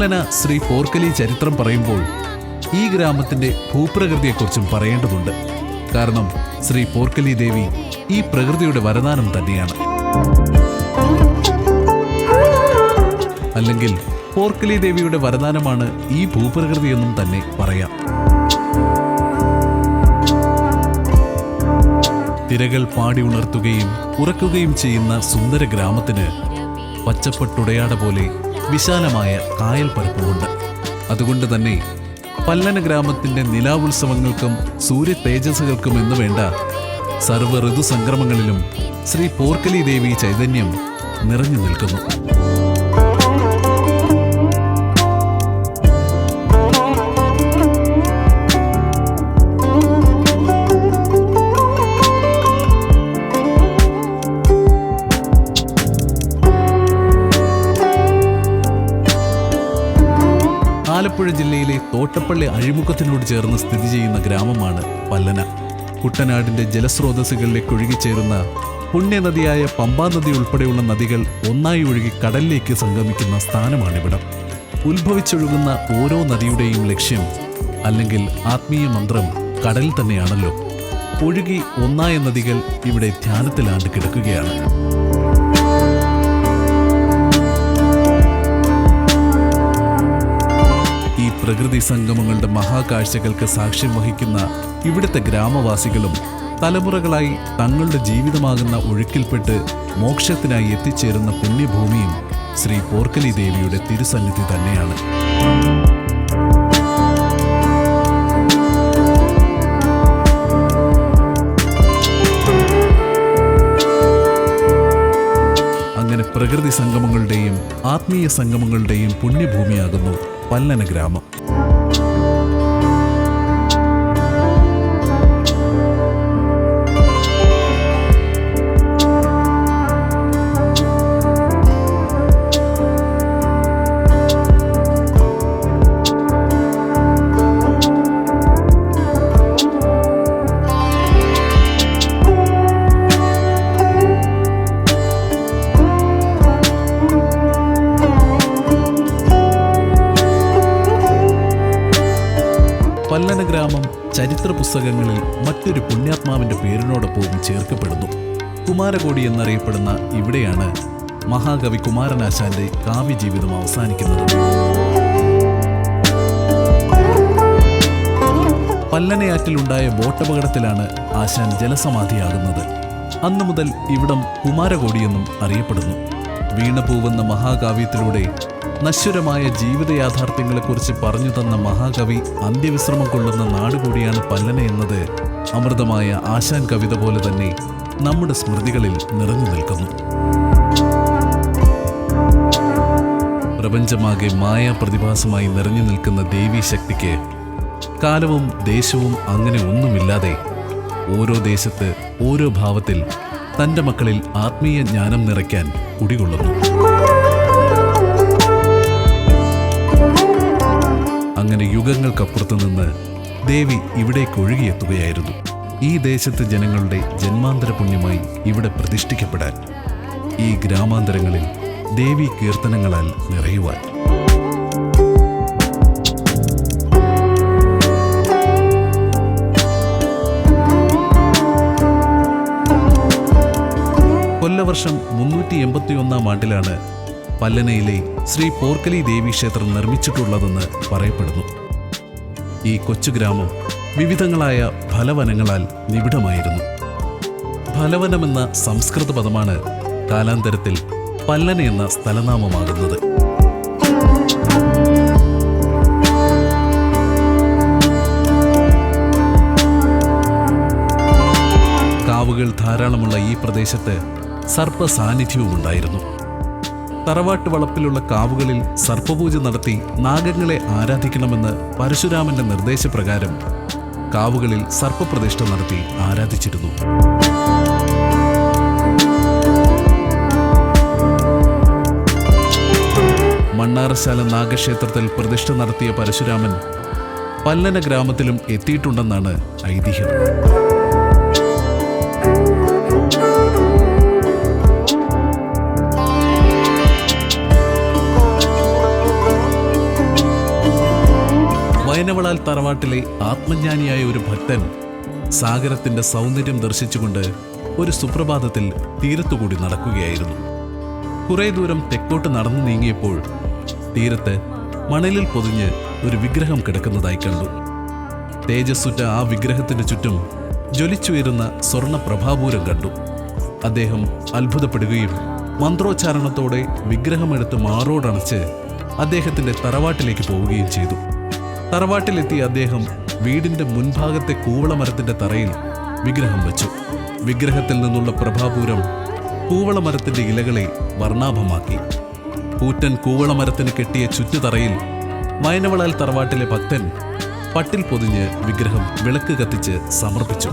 പല്ലന ശ്രീ പോർക്കലി ചരിത്രം പറയുമ്പോൾ ഈ ഗ്രാമത്തിന്റെ ഭൂപ്രകൃതിയെക്കുറിച്ചും പറയേണ്ടതുണ്ട്. കാരണം ശ്രീ പോർക്കലി ദേവി ഈ പ്രകൃതിയുടെ വരദാനം തന്നെയാണ്. അല്ലെങ്കിൽ പോർക്കലി ദേവിയുടെ വരദാനമാണ് ഈ ഭൂപ്രകൃതി എന്നും തന്നെ പറയാം. തിരകൾ പാടി ഉണർത്തുകയും ഉറക്കുകയും ചെയ്യുന്ന സുന്ദര ഗ്രാമത്തിന് പച്ചപ്പട്ടുടയാട പോലെ വിശാലമായ കായൽ പരപ്പുമുണ്ട്. അതുകൊണ്ട് തന്നെ പല്ലന ഗ്രാമത്തിന്റെ നിലാവുത്സവങ്ങൾക്കും സൂര്യ തേജസ്സുകൾക്കും എന്ന് വേണ്ട സർവ ഋതുസംക്രമങ്ങളിലും ശ്രീ പോർക്കലി ദേവി ചൈതന്യം നിറഞ്ഞു നിൽക്കുന്നു. അഴിമുഖത്തിനോട് ചേർന്ന് സ്ഥിതി ചെയ്യുന്ന ഗ്രാമമാണ് പല്ലന. കുട്ടനാടിന്റെ ജലസ്രോതസ്സുകളിലേക്ക് ഒഴുകിച്ചേരുന്ന പുണ്യനദിയായ പമ്പാ നദി ഉൾപ്പെടെയുള്ള നദികൾ ഒന്നായി ഒഴുകി കടലിലേക്ക് സംഗമിക്കുന്ന സ്ഥാനമാണിവിടം. ഉത്ഭവിച്ചൊഴുകുന്ന ഓരോ നദിയുടെയും ലക്ഷ്യം അല്ലെങ്കിൽ ആത്മീയ മന്ത്രം കടൽ തന്നെയാണല്ലോ. ഒഴുകി ഒന്നായ നദികൾ ഇവിടെ ധ്യാനത്തിലാണ്ട് കിടക്കുകയാണ്. പ്രകൃതി സംഗമങ്ങളുടെ മഹാകാഴ്ചകൾക്ക് സാക്ഷ്യം വഹിക്കുന്ന ഇവിടുത്തെ ഗ്രാമവാസികളും തലമുറകളായി തങ്ങളുടെ ജീവിതമാകുന്ന ഒഴുക്കിൽപ്പെട്ട് മോക്ഷത്തിനായി എത്തിച്ചേരുന്ന പുണ്യഭൂമിയും ശ്രീ പോർക്കലി ദേവിയുടെ തിരുസന്നിധി തന്നെയാണ്. അങ്ങനെ പ്രകൃതി സംഗമങ്ങളുടെയും ആത്മീയ സംഗമങ്ങളുടെയും പുണ്യഭൂമിയാകുന്നു പല്ലന ഗ്രാമം. ചരിത്ര പുസ്തകങ്ങളിൽ മറ്റൊരു പുണ്യാത്മാവിന്റെ പേരിനോടൊപ്പവും ചേർക്കപ്പെടുന്നു. കുമാരകോടി എന്നറിയപ്പെടുന്ന ഇവിടെയാണ് മഹാകവി കുമാരനാശാന്റെ കാവ്യജീവിതം അവസാനിക്കുന്നത്. പല്ലനയാറ്റിലുണ്ടായ ബോട്ടപകടത്തിലാണ് ആശാൻ ജലസമാധിയാകുന്നത്. അന്നു മുതൽ ഇവിടം കുമാരകോടിയെന്നും അറിയപ്പെടുന്നു. വീണപൂവെന്ന മഹാകാവ്യത്തിലൂടെ നശ്വരമായ ജീവിത യാഥാർത്ഥ്യങ്ങളെക്കുറിച്ച് പറഞ്ഞു തന്ന മഹാകവി അന്ത്യവിശ്രമം കൊള്ളുന്ന നാടുകൂടിയാണ് പല്ലന എന്നത് അമൃതമായ ആശാൻ കവിത പോലെ തന്നെ നമ്മുടെ സ്മൃതികളിൽ നിറഞ്ഞു നിൽക്കുന്നു. പ്രപഞ്ചമാകെ മായാ പ്രതിഭാസമായി നിറഞ്ഞു നിൽക്കുന്ന ദേവീ ശക്തിക്ക് കാലവും ദേശവും അങ്ങനെ ഒന്നുമില്ലാതെ ഓരോ ദേശത്ത് ഓരോ ഭാവത്തിൽ തന്റെ മക്കളിൽ ആത്മീയ ജ്ഞാനം നിറയ്ക്കാൻ കുടികൊള്ളുന്നു. അങ്ങനെ യുഗങ്ങൾക്കപ്പുറത്തു നിന്ന് ദേവി ഇവിടേക്ക് ഒഴുകിയെത്തുകയായിരുന്നു. ഈ ദേശത്തെ ജനങ്ങളുടെ ജന്മാന്തര പുണ്യമായി ഇവിടെ പ്രതിഷ്ഠിക്കപ്പെടാൻ ഈ ഗ്രാമാന്തരങ്ങളിൽ ദേവി കീർത്തനങ്ങളാൽ നിറയുവാൻ. കൊല്ലവർഷം മുന്നൂറ്റി എൺപത്തിയൊന്നാം ആണ്ടിലാണ് പല്ലനയിലെ ശ്രീ പോർക്കലി ദേവി ക്ഷേത്രം നിർമ്മിച്ചിട്ടുള്ളതെന്ന് പറയപ്പെടുന്നു. ഈ കൊച്ചു ഗ്രാമം വിവിധങ്ങളായ ഫലവനങ്ങളാൽ നിബിഡമായിരുന്നു. ഫലവനമെന്ന സംസ്കൃത പദമാണ് കാലാന്തരത്തിൽ പല്ലന എന്ന സ്ഥലനാമമാകുന്നത്. കാവുകൾ ധാരാളമുള്ള ഈ പ്രദേശത്ത് സർപ്പ സാന്നിധ്യവും ഉണ്ടായിരുന്നു തറവാട്ട് വളപ്പിലുള്ള കാവുകളിൽ സർപ്പപൂജ നടത്തി നാഗങ്ങളെ ആരാധിക്കണമെന്ന് പരശുരാമന്റെ നിർദ്ദേശപ്രകാരം കാവുകളിൽ സർപ്പപ്രതിഷ്ഠ നടത്തി ആരാധിച്ചിരുന്നു. മണ്ണാറശാല നാഗക്ഷേത്രത്തിൽ പ്രതിഷ്ഠ നടത്തിയ പരശുരാമൻ പല്ലന ഗ്രാമത്തിലും എത്തിയിട്ടുണ്ടെന്നാണ് ഐതിഹ്യം. വയനവളാൽ തറവാട്ടിലെ ആത്മജ്ഞാനിയായ ഒരു ഭക്തൻ സാഗരത്തിന്റെ സൗന്ദര്യം ദർശിച്ചുകൊണ്ട് ഒരു സുപ്രഭാതത്തിൽ തീരത്തുകൂടി നടക്കുകയായിരുന്നു. കുറെ ദൂരം തെക്കോട്ട് നടന്നു നീങ്ങിയപ്പോൾ തീരത്ത് മണലിൽ പൊതിഞ്ഞ് ഒരു വിഗ്രഹം കിടക്കുന്നതായി കണ്ടു. തേജസ്സുറ്റ ആ വിഗ്രഹത്തിന് ചുറ്റും ജ്വലിച്ചുയരുന്ന സ്വർണ പ്രഭാപൂരം കണ്ടു. അദ്ദേഹം അത്ഭുതപ്പെടുകയും മന്ത്രോച്ചാരണത്തോടെ വിഗ്രഹമെടുത്ത് മാറോടണച്ച് അദ്ദേഹത്തിന്റെ തറവാട്ടിലേക്ക് പോവുകയും ചെയ്തു. തറവാട്ടിലെത്തിയ അദ്ദേഹം വീടിന്റെ മുൻഭാഗത്തെ കൂവളമരത്തിന്റെ തറയിൽ വിഗ്രഹം വെച്ചു. വിഗ്രഹത്തിൽ നിന്നുള്ള പ്രഭാപൂരം കൂവളമരത്തിന്റെ ഇലകളെ വർണാഭമാക്കി. കൂറ്റൻ കൂവളമരത്തിന് കെട്ടിയ ചുറ്റുതറയിൽ വയനവളാൽ തറവാട്ടിലെ ഭക്തൻ പട്ടിൽ പൊതിഞ്ഞ് വിഗ്രഹം വിളക്ക് കത്തിച്ച് സമർപ്പിച്ചു.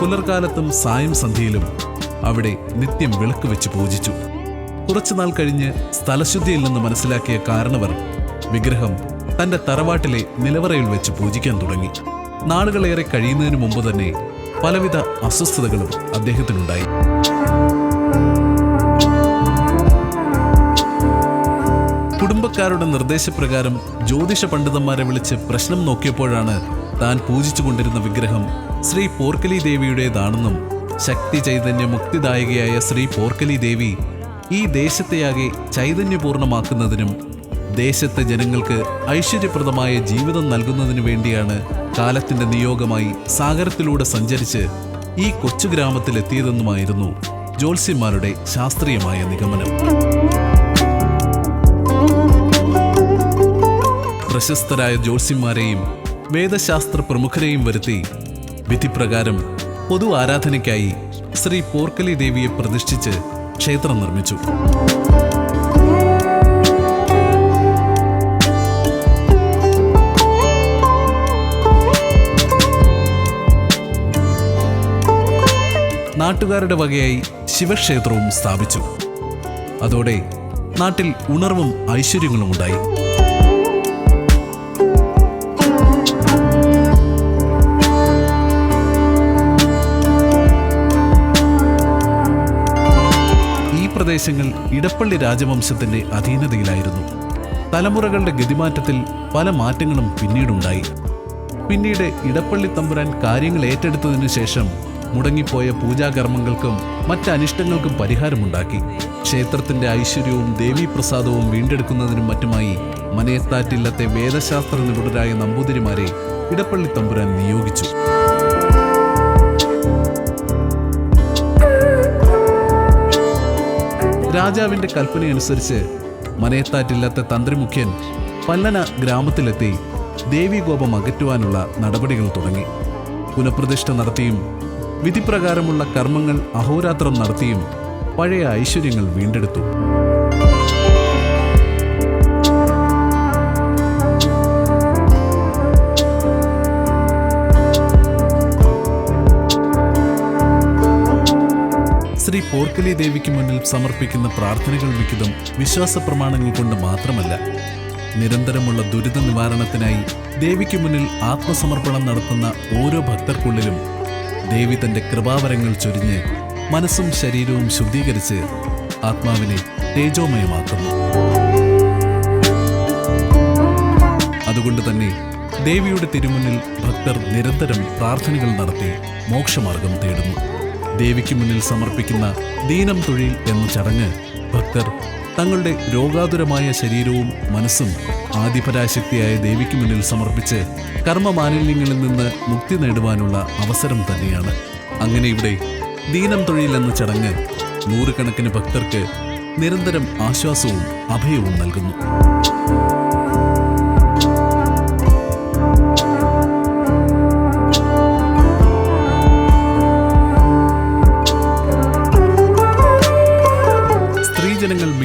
പുലർകാലത്തും സായം സന്ധ്യയിലും അവിടെ നിത്യം വിളക്ക് വെച്ച് പൂജിച്ചു. കുറച്ചുനാൾ കഴിഞ്ഞ് സ്ഥലശുദ്ധിയിൽ നിന്ന് മനസ്സിലാക്കിയ കാരണവർ വിഗ്രഹം തന്റെ തറവാട്ടിലെ നിലവറയിൽ വെച്ച് പൂജിക്കാൻ തുടങ്ങി. നാളുകളേറെ കഴിയുന്നതിന് മുമ്പ് തന്നെ പലവിധ അസ്വസ്ഥതകളും അദ്ദേഹത്തിനുണ്ടായി. കുടുംബക്കാരുടെ നിർദ്ദേശപ്രകാരം ജ്യോതിഷ പണ്ഡിതന്മാരെ വിളിച്ച് പ്രശ്നം നോക്കിയപ്പോഴാണ് താൻ പൂജിച്ചുകൊണ്ടിരുന്ന വിഗ്രഹം ശ്രീ പോർക്കലി ദേവിയുടേതാണെന്നും ശക്തി ചൈതന്യ മുക്തിദായികയായ ശ്രീ പോർക്കലി ദേവി ഈ ദേശത്തെയാകെ ചൈതന്യപൂർണമാക്കുന്നതിനും ദേശത്തെ ജനങ്ങൾക്ക് ഐശ്വര്യപ്രദമായ ജീവിതം നൽകുന്നതിനു വേണ്ടിയാണ് കാലത്തിന്റെ നിയോഗമായി സാഗരത്തിലൂടെ സഞ്ചരിച്ച് ഈ കൊച്ചു ഗ്രാമത്തിലെത്തിയതെന്നുമായിരുന്നു ജ്യോത്സ്യന്മാരുടെ ശാസ്ത്രീയമായ നിഗമനം. പ്രശസ്തരായ ജ്യോത്സ്യന്മാരെയും വേദശാസ്ത്ര പ്രമുഖരെയും വരുത്തി വിധിപ്രകാരം പൊതു ആരാധനയ്ക്കായി ശ്രീ പോർക്കലി ദേവിയെ പ്രതിഷ്ഠിച്ച് ക്ഷേത്രം നിർമ്മിച്ചു. നാട്ടുകാരുടെ വകയായി ശിവക്ഷേത്രവും സ്ഥാപിച്ചു. അതോടെ നാട്ടിൽ ഉണർവും ഐശ്വര്യങ്ങളും ഉണ്ടായി. പ്രദേശങ്ങൾ ഇടപ്പള്ളി രാജവംശത്തിന്റെ അധീനതയിലായിരുന്നു. തലമുറകളുടെ ഗതിമാറ്റത്തിൽ പല മാറ്റങ്ങളും പിന്നീടുണ്ടായി. പിന്നീട് ഇടപ്പള്ളി തമ്പുരാൻ കാര്യങ്ങൾ ഏറ്റെടുത്തതിനു ശേഷം മുടങ്ങിപ്പോയ പൂജാകർമ്മങ്ങൾക്കും മറ്റ് അനിഷ്ടങ്ങൾക്കും പരിഹാരമുണ്ടാക്കി. ക്ഷേത്രത്തിന്റെ ഐശ്വര്യവും ദേവീപ്രസാദവും വീണ്ടെടുക്കുന്നതിനും മറ്റുമായി മനയത്താറ്റില്ലത്തെ വേദശാസ്ത്ര നിപുണരായ നമ്പൂതിരിമാരെ ഇടപ്പള്ളി തമ്പുരാൻ നിയോഗിച്ചു. രാജാവിന്റെ കൽപ്പനയനുസരിച്ച് മനയത്താറ്റില്ലാത്ത തന്ത്രിമുഖ്യൻ പല്ലന ഗ്രാമത്തിലെത്തി ദേവീകോപം അകറ്റുവാനുള്ള നടപടികൾ തുടങ്ങി. പുനഃപ്രതിഷ്ഠ നടത്തിയും വിധിപ്രകാരമുള്ള കർമ്മങ്ങൾ അഹോരാത്രം നടത്തിയും പഴയ ഐശ്വര്യങ്ങൾ വീണ്ടെടുത്തു. ശ്രീ പോർക്കലി ദേവിക്ക് മുന്നിൽ സമർപ്പിക്കുന്ന പ്രാർത്ഥനകൾ മിക്കതും വിശ്വാസ പ്രമാണങ്ങൾ കൊണ്ട് മാത്രമല്ല. നിരന്തരമുള്ള ദുരിത നിവാരണത്തിനായി ദേവിക്ക് മുന്നിൽ ആത്മസമർപ്പണം നടത്തുന്ന ഓരോ ഭക്തർക്കുള്ളിലും ദേവി തന്റെ കൃപാവരങ്ങൾ ചൊരിഞ്ഞ് മനസ്സും ശരീരവും ശുദ്ധീകരിച്ച് ആത്മാവിനെ തേജോമയമാക്കുന്നു. അതുകൊണ്ട് തന്നെ ദേവിയുടെ തിരുമുന്നിൽ ഭക്തർ നിരന്തരം പ്രാർത്ഥനകൾ നടത്തി മോക്ഷമാർഗം തേടുന്നു. ദേവിക്ക് മുന്നിൽ സമർപ്പിക്കുന്ന ദീനം തൊഴിൽ എന്ന ചടങ്ങ് ഭക്തർ തങ്ങളുടെ രോഗാതുരമായ ശരീരവും മനസ്സും ആദിപരാശക്തിയായ ദേവിക്ക് മുന്നിൽ സമർപ്പിച്ച് കർമ്മമാലിന്യങ്ങളിൽ നിന്ന് മുക്തി നേടുവാനുള്ള അവസരം തന്നെയാണ്. അങ്ങനെ ഇവിടെ ദീനം തൊഴിൽ എന്ന ചടങ്ങ് നൂറുകണക്കിന് ഭക്തർക്ക് നിരന്തരം ആശ്വാസവും അഭയവും നൽകുന്നു.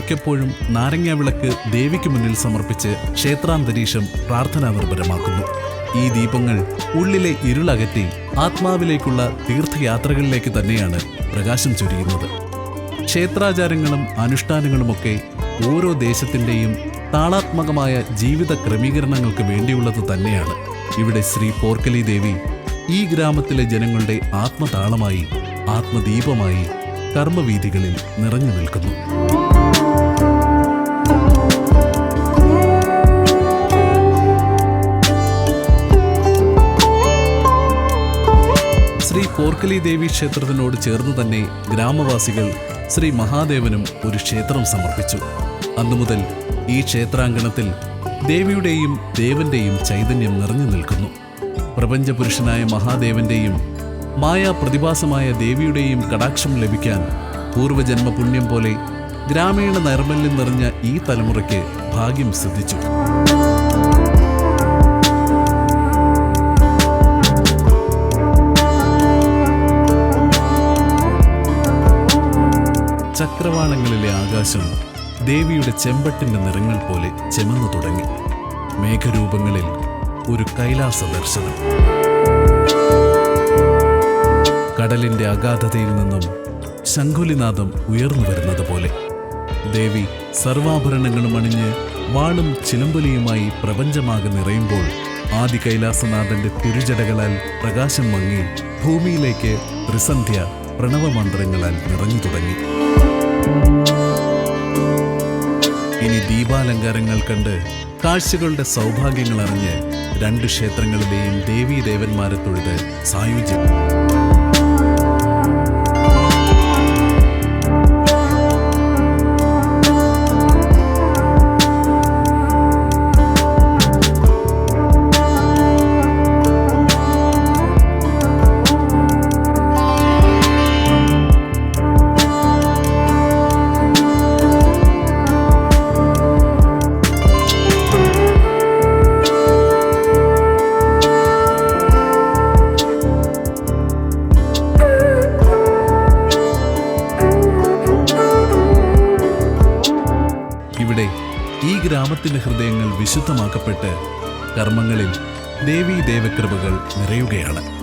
മിക്കപ്പോഴും നാരങ്ങ വിളക്ക് ദേവിക്ക് മുന്നിൽ സമർപ്പിച്ച് ക്ഷേത്രാന്തരീക്ഷം പ്രാർത്ഥനാ നിർഭരമാക്കുന്നു ഈ ദീപങ്ങൾ ഉള്ളിലെ ഇരുളകറ്റി ആത്മാവിലേക്കുള്ള തീർത്ഥയാത്രകളിലേക്ക് തന്നെയാണ് പ്രകാശം ചൊരിയുന്നത്. ക്ഷേത്രാചാരങ്ങളും അനുഷ്ഠാനങ്ങളുമൊക്കെ ഓരോ ദേശത്തിന്റെയും താളാത്മകമായ ജീവിത ക്രമീകരണങ്ങൾക്ക് വേണ്ടിയുള്ളത് തന്നെയാണ്. ഇവിടെ ശ്രീ പോർക്കലി ദേവി ഈ ഗ്രാമത്തിലെ ജനങ്ങളുടെ ആത്മതാളമായി ആത്മദീപമായി കർമ്മവീഥികളിൽ നിറഞ്ഞു നിൽക്കുന്നു. ശ്രീ പോർക്കലി ദേവി ക്ഷേത്രത്തിനോട് ചേർന്ന് തന്നെ ഗ്രാമവാസികൾ ശ്രീ മഹാദേവനും ഒരു ക്ഷേത്രം സമർപ്പിച്ചു. അന്നു മുതൽ ഈ ക്ഷേത്രാങ്കണത്തിൽ ദേവിയുടെയും ദേവന്റെയും ചൈതന്യം നിറഞ്ഞു നിൽക്കുന്നു. പ്രപഞ്ചപുരുഷനായ മഹാദേവന്റെയും മായാ പ്രതിഭാസമായ ദേവിയുടെയും കടാക്ഷം ലഭിക്കാൻ പൂർവജന്മ പുണ്യം പോലെ ഗ്രാമീണ നൈർമല്യം നിറഞ്ഞ ഈ തലമുറയ്ക്ക് ഭാഗ്യം സിദ്ധിച്ചു. ചക്രവാളങ്ങളിലെ ആകാശം ദേവിയുടെ ചെമ്പട്ടിന്റെ നിറങ്ങൾ പോലെ ചെമന്നു തുടങ്ങി. മേഘരൂപങ്ങളിൽ ഒരു കൈലാസ ദർശനം. കടലിന്റെ അഗാധതയിൽ നിന്നും ശംഖുലിനാദം ഉയർന്നു വരുന്നത് പോലെ. ദേവി സർവാഭരണങ്ങളും അണിഞ്ഞ് വാളും ചിലമ്പലിയുമായി പ്രപഞ്ചമാകെ നിറയുമ്പോൾ ആദി കൈലാസനാഥന്റെ തിരുജടകളാൽ പ്രകാശം മങ്ങി ഭൂമിയിലേക്ക് ത്രിസന്ധ്യ പ്രണവമന്ത്രങ്ങളാൽ നിറഞ്ഞു തുടങ്ങി. ഇനി ദീപാലങ്കാരങ്ങൾ കണ്ട് കാഴ്ചകളുടെ സൗഭാഗ്യങ്ങൾ അറിഞ്ഞ് രണ്ട് ക്ഷേത്രങ്ങളിലെയും ദേവീദേവന്മാരെ തൊഴുത് സായുജ്യം. ഇവിടെ ഈ ഗ്രാമത്തിന്റെ ഹൃദയങ്ങൾ വിശുദ്ധമാക്കപ്പെട്ട് കർമ്മങ്ങളിൽ ദേവീ ദേവകൃപകൾ നിറയുകയാണ്.